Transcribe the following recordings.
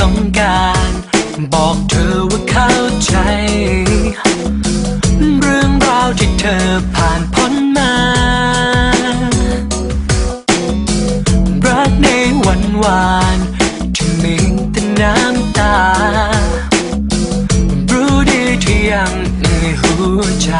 ต้องการ บอกเธอว่าเข้าใจ เรื่องราวที่เธอผ่านพ้นมา รักในวันวานที่มีแต่น้ำตา รู้ดีที่ยังในหัวใจ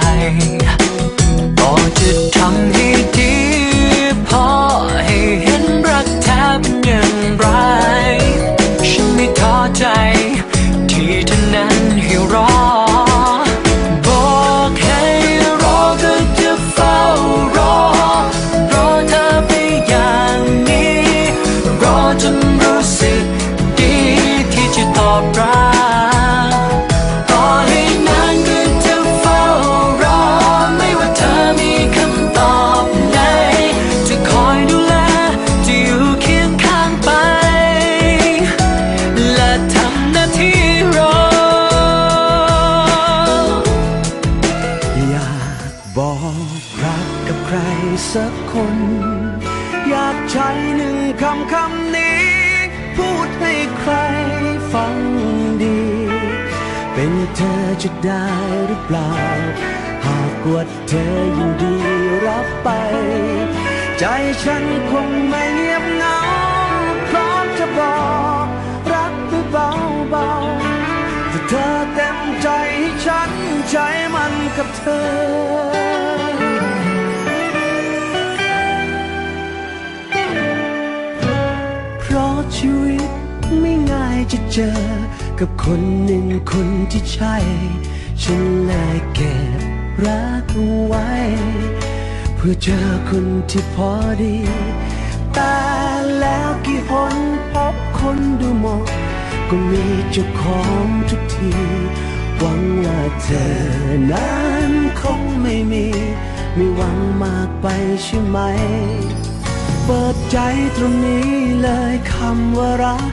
สักคน อยากใช้หนึ่งคำคำนี้ พูดให้ใครฟังดี เป็นเธอจะได้หรือเปล่า หากว่าเธอยินดีรับไป ใจฉันคงไม่เงียบเหงาพร้อมจะบอกรักไปเบาๆถ้าเธอเต็มใจให้ฉันใช้มันกับเธอ ไม่ง่ายจะเจอ กับคนหนึ่งคนที่ใช่ ฉันเลยเก็บรักเอาไว้ เพื่อเจอคนที่พอดี แต่แล้วกี่หนพบคนดูหมาะก็มีเจ้าของทุกที หวังว่าเธอนั้นคงไม่มี ไม่หวังมากไปใช่ไหม เปิดใจตรงนี้เลยคำว่ารัก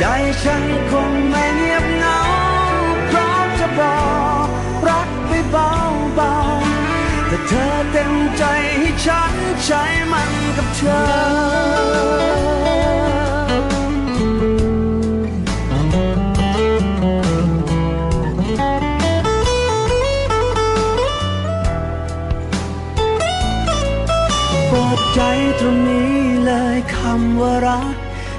ใจฉันคงไม่เงียบเหงาพร้อมจะบอกรักไปเบาๆแต่เธอเต็มใจให้ฉันใช้มันกับเธอปิดใจตรงนี้เลยคำว่ารัก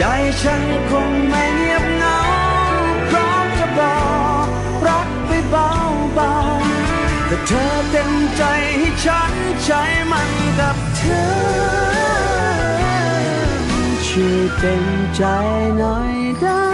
ใจฉันคงไม่เงียบเหงาพร้อมจะบอกรักไปเบาๆแต่เธอเต็มใจให้ฉันใช้มันกับเธอ ช่วยเต็มใจหน่อยได้